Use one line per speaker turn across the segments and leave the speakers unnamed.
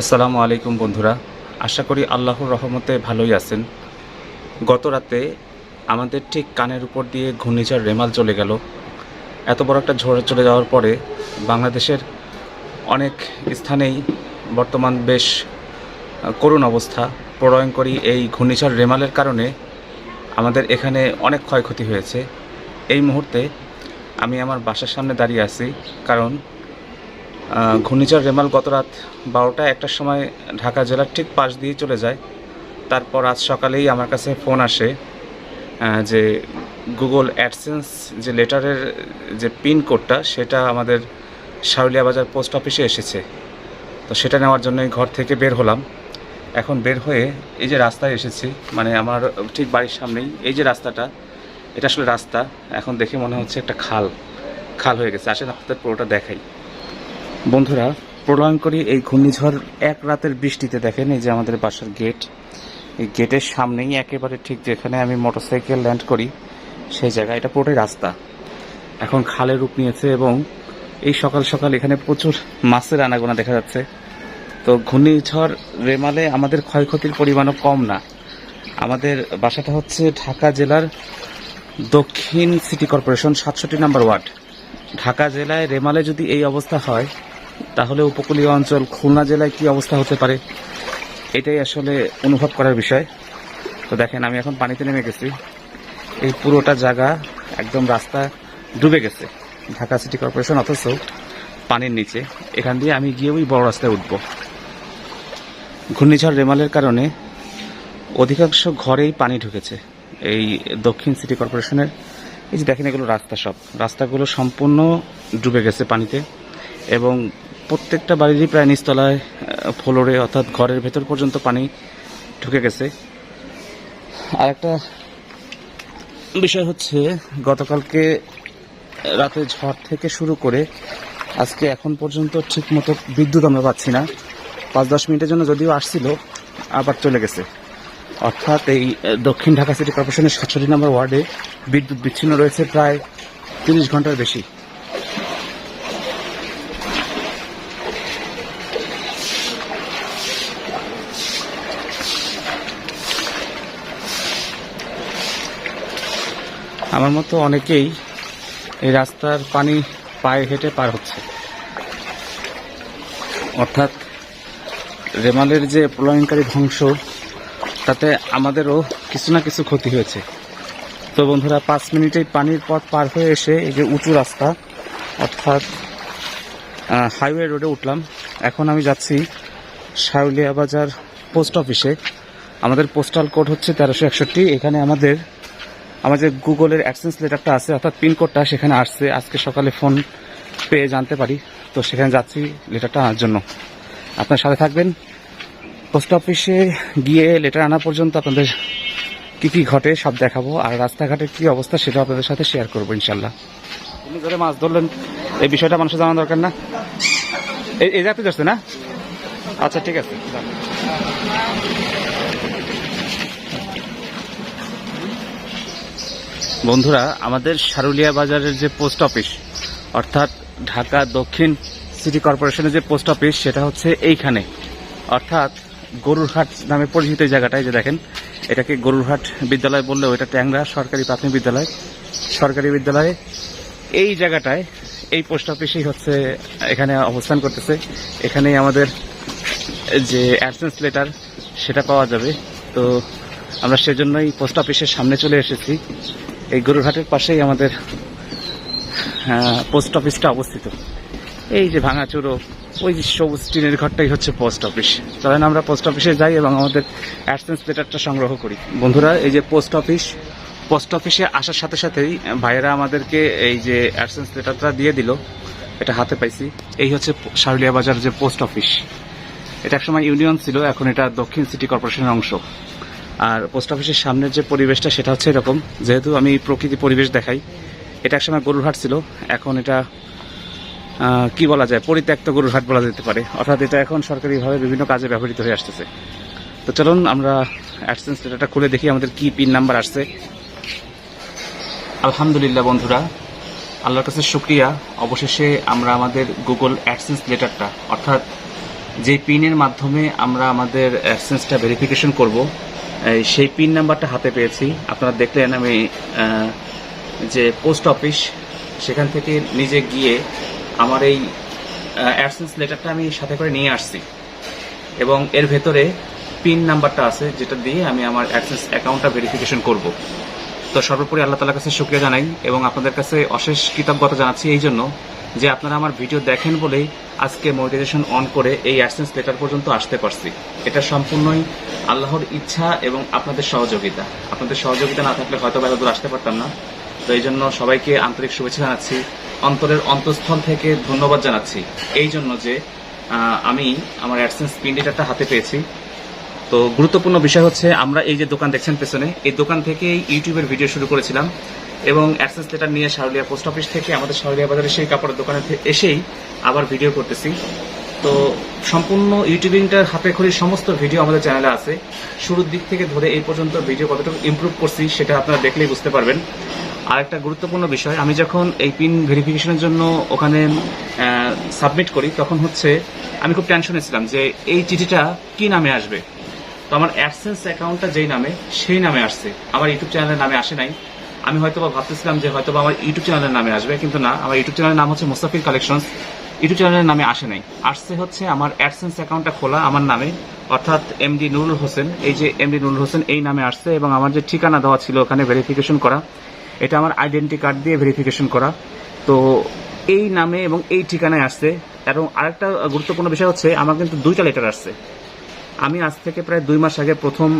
আসসালামু আলাইকুম বন্ধুরা। আশা করি আল্লাহর রহমতে ভালোই আছেন। গত রাতে আমাদের ঠিক কানের উপর দিয়ে ঘূর্ণিঝড় রেমাল চলে গেল। এত বড় একটা ঝড় চলে যাওয়ার পরে বাংলাদেশের অনেক স্থানেই বর্তমান বেশ করুণ অবস্থা। প্রলয়ঙ্করী এই ঘূর্ণিঝড় রেমালের কারণে আমাদের এখানে অনেক ক্ষয়ক্ষতি হয়েছে। এই মুহূর্তে আমি আমার বাসার সামনে দাঁড়িয়ে আছি, কারণ ঘূর্ণিঝড় রেমাল গত রাত বারোটা একটার সময় ঢাকা জেলার ঠিক পাশ দিয়ে চলে যায়। তারপর আজ সকালেই আমার কাছে ফোন আসে যে গুগল অ্যাডসেন্স যে লেটারের যে পিন কোডটা, সেটা আমাদের শাউলিয়া বাজার পোস্ট অফিসে এসেছে। তো সেটা নেওয়ার জন্যই ঘর থেকে বের হলাম। এখন বের হয়ে এই যে রাস্তায় এসেছি মানে আমার ঠিক বাড়ির সামনেই, এই যে রাস্তাটা, এটা আসলে রাস্তা। এখন দেখে মনে হচ্ছে একটা খাল খাল হয়ে গেছে। আসেন আপনাদের পুরোটা দেখাই। বন্ধুরা প্রলয়ঙ্করী এই ঘূর্ণিঝড় এক রাতের বৃষ্টিতে দেখেন, এই যে আমাদের বাসার গেট এই গেটের সামনেই একেবারে ঠিক যেখানে আমি মোটরসাইকেল ল্যান্ড করি, সেই জায়গা এটা পুরোটাই রাস্তা। এখন খালের রূপ নিয়েছে এবং এই সকাল সকাল এখানে প্রচুর মাছের আনাগোনা দেখা যাচ্ছে। তো ঘূর্ণিঝড় রেমালে আমাদের ক্ষয়ক্ষতির পরিমাণও কম না। আমাদের বাসাটা হচ্ছে ঢাকা জেলার দক্ষিণ সিটি কর্পোরেশন সাতষট্টি নাম্বার ওয়ার্ড ঢাকা জেলায় রেমালে যদি এই অবস্থা হয় তাহলে উপকূলীয় অঞ্চল খুলনা জেলায় কি অবস্থা হতে পারে? এটাই আসলে অনুভব করার বিষয়। তো দেখেন, আমি এখন পানিতে নেমে গেছি। এই পুরোটা জায়গা একদম রাস্তা ডুবে গেছে। ঢাকা সিটি কর্পোরেশন অথচ পানির নিচে। এখান দিয়ে আমি গিয়ে ওই বড় রাস্তায় উঠব। ঘূর্ণিঝড় রেমালের কারণে অধিকাংশ ঘরেই পানি ঢুকেছে। এই দক্ষিণ সিটি কর্পোরেশনের, এই যে দেখেন এগুলো রাস্তা সব। রাস্তাগুলো সম্পূর্ণ ডুবে গেছে পানিতে। এবং প্রত্যেকটা বাড়িরই প্রায় নিচতলায় ফ্লোরে অর্থাৎ ঘরের ভেতর পর্যন্ত পানি ঢুকে গেছে। আর একটা বিষয় হচ্ছে, গতকালকে রাতে ঝড় থেকে শুরু করে আজকে এখন পর্যন্ত ঠিক মতো বিদ্যুৎ আমরা পাচ্ছি না। পাঁচ দশ মিনিটের জন্য যদিও আসছিল, আবার চলে গেছে। অর্থাৎ এই দক্ষিণ ঢাকা সিটি কর্পোরেশনের সাতষট্টি নম্বর ওয়ার্ডে বিদ্যুৎ বিচ্ছিন্ন রয়েছে প্রায় তিরিশ ঘণ্টার বেশি। আমার মতো অনেকেই এই রাস্তার পানি পায়ে হেঁটে পার হচ্ছে। অর্থাৎ রেমালের যে প্রলয়নকারী ধ্বংস, তাতে আমাদেরও কিছু না কিছু ক্ষতি হয়েছে। তো বন্ধুরা, পাঁচ মিনিটেই পানির পথ পার হয়ে এসে এই যে উঁচু রাস্তা, অর্থাৎ হাইওয়ে রোডে উঠলাম। এখন আমি যাচ্ছি শাউলিয়া বাজার পোস্ট অফিসে। আমাদের পোস্টাল কোড হচ্ছে তেরোশো একষট্টি। এখানে আমাদের আমার যে গুগলের অ্যাক্সেন্স লেটারটা আছে, অর্থাৎ পিনকোডটা সেখানে আসছে। আজকে সকালে ফোন পেয়ে জানতে পারি। তো সেখানে যাচ্ছি লেটারটা আনার জন্য। আপনার সাথে থাকবেন। পোস্ট অফিসে গিয়ে লেটার আনা পর্যন্ত আপনাদের কি কি ঘটে সব দেখাবো। আর রাস্তাঘাটের কি অবস্থা সেটা আপনাদের সাথে শেয়ার করব ইনশাল্লাহ আপনি ধরে মাছ ধরলেন। এই বিষয়টা মানুষের জানা দরকার না। এই জাতীয় যাচ্ছে না? আচ্ছা ঠিক আছে। বন্ধুরা, আমাদের সারুলিয়া বাজারের যে পোস্ট অফিস, অর্থাৎ ঢাকা দক্ষিণ সিটি কর্পোরেশনের যে পোস্ট অফিস, সেটা হচ্ছে এইখানে। অর্থাৎ গরুরহাট নামে পরিচিত এই জায়গাটায় যে দেখেন, এটাকে গরুরহাট বিদ্যালয় বললেও এটা ট্যাংরা সরকারি প্রাথমিক বিদ্যালয়। সরকারি বিদ্যালয়ে এই জায়গাটায়, এই পোস্ট অফিসেই হচ্ছে এখানে অবস্থান করতেছে। এখানেই আমাদের যে অ্যাবসেন্স লেটার, সেটা পাওয়া যাবে। তো আমরা সেজন্যই পোস্ট অফিসের সামনে চলে এসেছি। এই গরুরহাটের পাশেই আমাদের পোস্ট অফিসটা অবস্থিত। এই যে ভাঙাচুরো, ওই যে সবুজ টিনের ঘরটাই হচ্ছে পোস্ট অফিস চলেন আমরা পোস্ট অফিসে যাই এবং আমাদের অ্যাডসেন্স লেটারটা সংগ্রহ করি। বন্ধুরা, এই যে পোস্ট অফিস পোস্ট অফিসে আসার সাথে সাথেই ভাইয়েরা আমাদেরকে এই যে অ্যাডসেন্স লেটারটা দিয়ে দিল। এটা হাতে পাইছি। এই হচ্ছে শারুলিয়া বাজার যে পোস্ট অফিস এটা একসময় ইউনিয়ন ছিল, এখন এটা দক্ষিণ সিটি কর্পোরেশনের অংশ। আর পোস্ট অফিসের সামনের যে পরিবেশটা, সেটা হচ্ছে এরকম। যেহেতু আমি প্রকৃতি পরিবেশ দেখাই, এটা একসময় গরুরহাট ছিল। এখন এটা কি বলা যায়? পরিত্যক্ত গরুরহাট বলা যেতে পারে। অর্থাৎ এটা এখন সরকারিভাবে বিভিন্ন কাজে ব্যবহৃত হয়ে আসতেছে। তো চলুন, আমরা অ্যাডসেন্স লেটারটা খুলে দেখি আমাদের কি পিন নাম্বার আসছে। আলহামদুলিল্লাহ বন্ধুরা, আল্লাহর কাছে শুক্রিয়া। অবশেষে আমরা আমাদের গুগল অ্যাডসেন্স লেটারটা অর্থাৎ যে পিনের মাধ্যমে আমরা আমাদের অ্যাডসেন্সটা ভেরিফিকেশন করব সেই পিন নাম্বারটা হাতে পেয়েছি। আপনারা দেখলেন আমি যে পোস্ট অফিস, সেখান থেকে নিজে গিয়ে আমার এই অ্যাডসেন্স লেটারটা আমি সাথে করে নিয়ে আসছি। এবং এর ভেতরে পিন নাম্বারটা আছে, যেটা দিয়ে আমি আমার অ্যাডসেন্স অ্যাকাউন্টটা ভেরিফিকেশন করব। তো সর্বোপরি আল্লাহ তালার কাছে শুক্রিয়া জানাই এবং আপনাদের কাছে অশেষ কৃতজ্ঞতা জানাচ্ছি এই জন্য। যে আপনারা আমার ভিডিও দেখেন বলেই আজকে মনিটাইজেশন অন করে এই অ্যাডসেন্স লেটার পর্যন্ত আসতে পারছি। এটা সম্পূর্ণই আল্লাহর ইচ্ছা এবং আপনাদের সহযোগিতা। আপনাদের সহযোগিতা না থাকলে হয়তো বা দূর আসতে পারতাম না। তো এই জন্য সবাইকে আন্তরিক শুভেচ্ছা জানাচ্ছি। অন্তরের অন্তঃস্থল থেকে ধন্যবাদ জানাচ্ছি। এই জন্য যে আমি আমার অ্যাডসেন্স পিন হাতে পেয়েছি। তো গুরুত্বপূর্ণ বিষয় হচ্ছে, আমরা এই যে দোকান দেখছেন পেছনে, এই দোকান থেকেই ইউটিউবের ভিডিও শুরু করেছিলাম। এবং অ্যাক্সেস লেটার নিয়ে শারুলিয়া পোস্ট অফিস থেকে আমাদের শারুলিয়া বাজারে সেই কাপড়ের দোকানে এসেই আবার ভিডিও করতেছি। তো সম্পূর্ণ ইউটিউবিংটার হাতে খড়ির সমস্ত ভিডিও আমাদের চ্যানেলে আছে। শুরুর দিক থেকে ধরে এই পর্যন্ত ভিডিও কতটুকু ইমপ্রুভ করছি সেটা আপনারা দেখলেই বুঝতে পারবেন। আর একটা গুরুত্বপূর্ণ বিষয়, আমি যখন এই পিন ভেরিফিকেশনের জন্য ওখানে সাবমিট করি, তখন হচ্ছে আমি খুব টেনশনে ছিলাম যে এই চিঠিটা কি নামে আসবে? তো আমার অ্যাডসেন্স অ্যাকাউন্টটা যেই নামে, সেই নামে আসছে। আমার ইউটিউব চ্যানেলের নামে আসে নাই। আমি হয়তো বা ভাবতেছিলাম যে হয়তো আমার ইউটিউব চ্যানেলের নামে আসবে, কিন্তু না, আমার ইউটিউব চ্যানেলের নাম হচ্ছে মুস্তাফির কালেকশনস ইউটিউব চ্যানেলের নামে আসে নাই। আসছে হচ্ছে আমার অ্যাডসেন্স অ্যাকাউন্টটা খোলা আমার নামে, অর্থাৎ এমডি নুরুল হোসেন এই যে এমডি নুরুল হোসেন এই নামে আসছে এবং আমার যে ঠিকানা দেওয়া ছিল ওখানে ভেরিফিকেশন করা, এটা আমার আইডেন্টি কার্ড দিয়ে ভেরিফিকেশন করা। তো এই নামে এবং এই ঠিকানায় আসছে। এবং আরেকটা গুরুত্বপূর্ণ বিষয় হচ্ছে, আমার কিন্তু দুইটা লেটার আসছে। আমি আজ থেকে প্রায় দুই মাস আগে প্রথম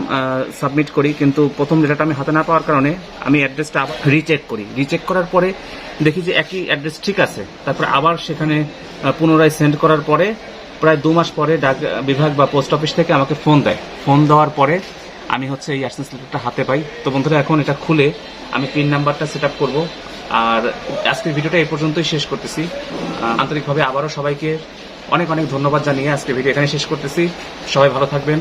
সাবমিট করি, কিন্তু প্রথম লেটারটা আমি হাতে না পাওয়ার কারণে আমি অ্যাড্রেসটা রিচেক করি। রিচেক করার পরে দেখি যে একই অ্যাড্রেস ঠিক আছে। তারপরে আবার সেখানে পুনরায় সেন্ড করার পরে প্রায় দু মাস পরে ডাক, বিভাগ বা পোস্ট অফিস থেকে আমাকে ফোন দেয়। ফোন দেওয়ার পরে আমি হচ্ছে এই অ্যাডসেন্স লেটারটা হাতে পাই। তো বন্ধুরা, এখন এটা খুলে আমি পিন নাম্বারটা সেট আপ করব। আর আজকের ভিডিওটা এই পর্যন্তই শেষ করতেছি। আন্তরিকভাবে আবারও সবাইকে অনেক অনেক ধন্যবাদ জানিয়ে আজকে ভিডিও এখানে শেষ করতেছি। সবাই ভালো থাকবেন।